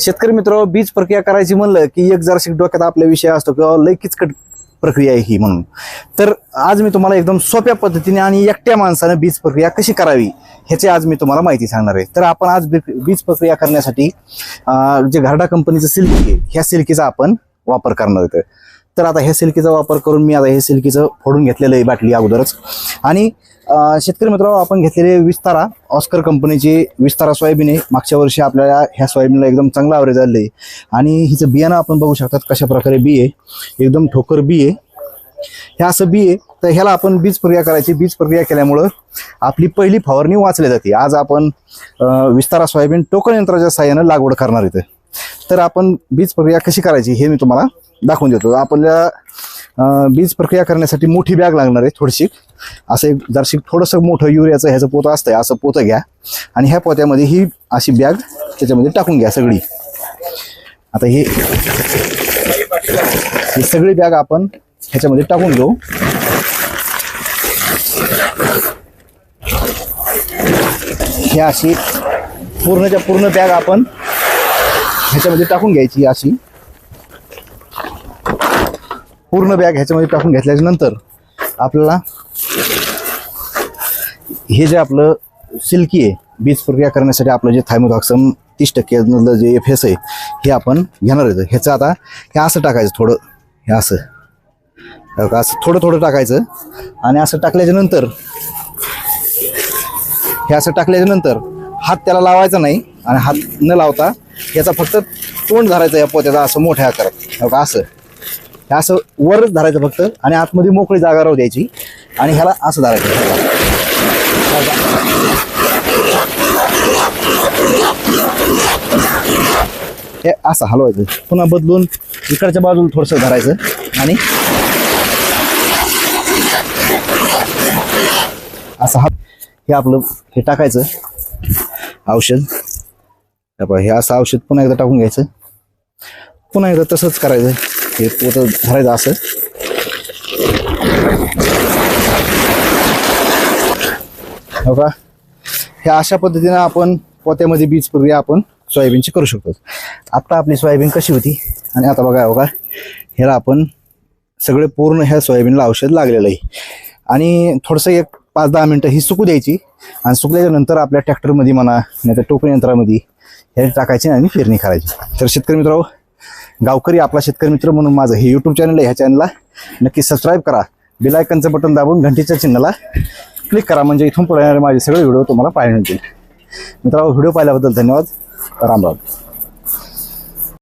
शेतकरी मित्र बीज प्रक्रिया करायची म्हणलं की एक जराशी डोक्यात आपल्या विषय असतो किंवा लय किचकट प्रक्रिया आहे ही म्हणून. तर आज मी तुम्हाला एकदम सोप्या पद्धतीने आणि एकट्या माणसानं बीज प्रक्रिया कशी करावी ह्याची आज मी तुम्हाला माहिती सांगणार आहे. तर आपण आज बी- बीज प्रक्रिया करण्यासाठी जे घरडा कंपनीचं सिल्की आहे ह्या सिल्कीचा आपण वापर करणार आहे. तर आता ह्या सिल्कीचा वापर करून मी आता हे सिल्कीचं फोडून घेतलेलं आहे बाटली अगोदरच. आणि शेतकरी मित्र आपण घेतलेले विस्तारा ऑस्कर कंपनीची विस्तारा सोयाबीन आहे. मागच्या वर्षी आपल्याला ह्या सोयाबीनला एकदम चांगला आवरेज आलेलं आहे. आणि हिचं बियाणं आपण बघू शकतात कशा प्रकारे बी आहे. एकदम ठोकर बी आहे. हे असं बी आहे. तर ह्याला आपण बीज प्रक्रिया करायची. बीज प्रक्रिया केल्यामुळं आपली पहिली फवारणी वाचली जाते. आज आपण विस्तारा सोयाबीन टोकन यंत्राच्या साहाय्यानं लागवड करणार इथं. तर आपण बीज प्रक्रिया कशी करायची हे मी तुम्हाला दाखवून देतो. आपल्या बीज प्रक्रिया करण्यासाठी मोठी बॅग लागणार आहे थोडीशी. असं एक जरशी थोडंसं मोठं युरियाचं ह्याचं पोतं असतंय असं पोतं घ्या. आणि ह्या पोत्यामध्ये ही अशी बॅग त्याच्यामध्ये टाकून घ्या सगळी. आता हे ही सगळी बॅग आपण ह्याच्यामध्ये टाकून घेऊ ही अशी पूर्णच्या पूर्ण बॅग आपण ह्याच्यामध्ये टाकून घ्यायची अशी. पूर्ण बॅग ह्याच्यामध्ये टाकून घेतल्याच्या नंतर आपल्याला हे जे आपलं सिल्की आहे बीज प्रक्रिया करण्यासाठी आपलं जे थायमोथॉक्सम तीस टक्के जे एफ एस आहे हे आपण घेणार आहे ह्याचं आता हे असं टाकायचं थोडं हे असं. असं थोडं थोडं टाकायचं आणि असं टाकल्याच्या नंतर हे असं टाकल्याच्या नंतर हात त्याला लावायचा नाही आणि हात न लावता याचा फक्त तोंड धरायचं या पोत्याचा असं मोठ्या आकारात. असं. हे असं वरच धरायचं फक्त आणि आतमध्ये मोकळी जागा राहू द्यायची. आणि ह्याला असं धरायचं. हे असं हलवायचं. पुन्हा बदलून इकडच्या बाजूला थोडंसं धरायचं. आणि असं हा हे आपलं हे टाकायचं. औषध. हे असं औषध पुन्हा एकदा टाकून घ्यायचं. पुन्हा एकदा तसंच करायचं. हे पोतं धरायचं असं हो का ह्या अशा पद्धतीनं आपण पोत्यामध्ये बीज प्रक्रिया आपण सोयाबीनची करू शकतो आत्ता आपली सोयाबीन कशी होती आणि आता बघा बघा ह्याला आपण सगळे पूर्ण ह्या सोयाबीनला औषध लागलेलं आहे आणि थोडंसं एक पाच दहा मिनटं ही सुकू द्यायची आणि सुकल्याच्या नंतर आपल्या ट्रॅक्टरमध्ये म्हणा नाही तर टोपण यंत्रामध्ये हे टाकायची आणि पेरणी करायची तर शेतकरी मित्रांनो गावकरी आपला शेतकरी मित्र म्हणून माझं हे यूट्यूब चॅनल आहे ह्या चॅनलला नक्की सबस्क्राईब करा. बिलायकनचं बटन दाबून घंटीच्या चिन्हाला क्लिक करा. म्हणजे इथून पुढे येणारे माझे सगळे व्हिडिओ तुम्हाला पाहायला मिळतील. मित्रांनो व्हिडिओ पाहिल्याबद्दल धन्यवाद. राम राम.